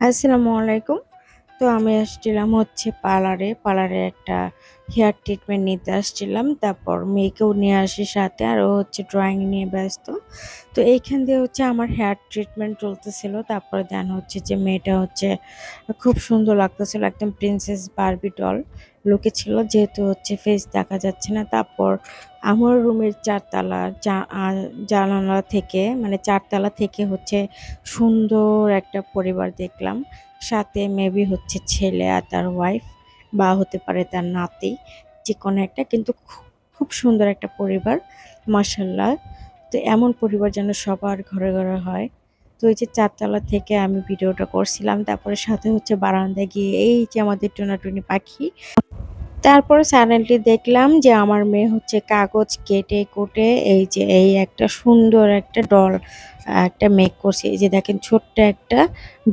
আসসালামু আলাইকুম। তো আমি আসছিলাম হচ্ছে পার্লারে। পার্লারে একটা হেয়ার ট্রিটমেন্ট নিতে আসছিলাম, তারপর মেয়েকেও নিয়ে আসি সাথে, আর ও হচ্ছে ড্রয়িং নিয়ে ব্যস্ত। তো এইখান দিয়ে হচ্ছে আমার হেয়ার ট্রিটমেন্ট চলতেছিল, তারপরে দেন হচ্ছে যে মেয়েটা হচ্ছে খুব সুন্দর লাগতেছিল, একদম প্রিন্সেস বারবি ডল লুকে ছিল, যেহেতু হচ্ছে ফেস দেখা যাচ্ছে না। তারপর আমার রুমের চারতলা জানালা থেকে মানে চারতলা থেকে হচ্ছে সুন্দর একটা পরিবার দেখলাম। সাথে মেবি হচ্ছে ছেলে আর তার ওয়াইফ বা হতে পারে তার নাতি, যে কোনো একটা, কিন্তু খুব সুন্দর একটা পরিবার মাসাল্লাহ তো এমন পরিবার যেন সবার ঘরে ঘরে হয়। তো এই যে চারতলা থেকে আমি ভিডিওটা করছিলাম, তারপরে সাথে হচ্ছে বারান্দায় গিয়ে এই যে আমাদের টোনাটুনি পাখি তারপরে সাডেনলি দেখলাম যে আমার মেয়ে হচ্ছে কাগজ কেটে কুটে এই যে এই একটা সুন্দর একটা ডল একটা মেক করছে। এই যে দেখেন ছোট্ট একটা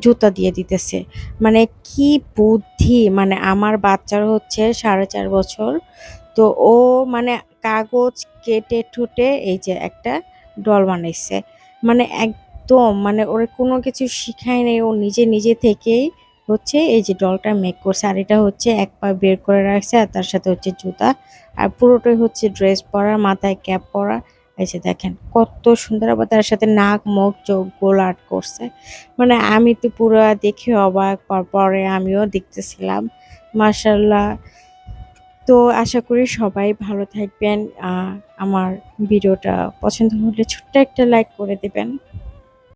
জুতা দিয়ে দিতেছে। মানে কি বুদ্ধি! মানে আমার বাচ্চার হচ্ছে সাড়ে চার বছর। তো ও মানে কাগজ কেটে ঠুটে এই যে একটা ডল বানাইছে। মানে একদম মানে ওরে কোনো কিছু শিখায় নেই। ও নিজে নিজে থেকেই হচ্ছে এই যে ডলটা মেক করছে, আর এটা হচ্ছে এক পা বের করে রাখছে, আর তার সাথে হচ্ছে জুতা। আর পুরোটাই হচ্ছে ড্রেস পরা, মাথায় ক্যাপ পরা। এই যে দেখেন, কত সুন্দর আবার তার সাথে নাক, মুখ, চোখ গোল আর্ট করছে। মানে আমি তো পুরো দেখে অবাক, পরে আমিও দেখতেছিলাম। মার্শাল্লাহ তো আশা করি সবাই ভালো থাকবেন। আমার ভিডিওটা পছন্দ হলে ছোট্ট একটা লাইক করে দেবেন।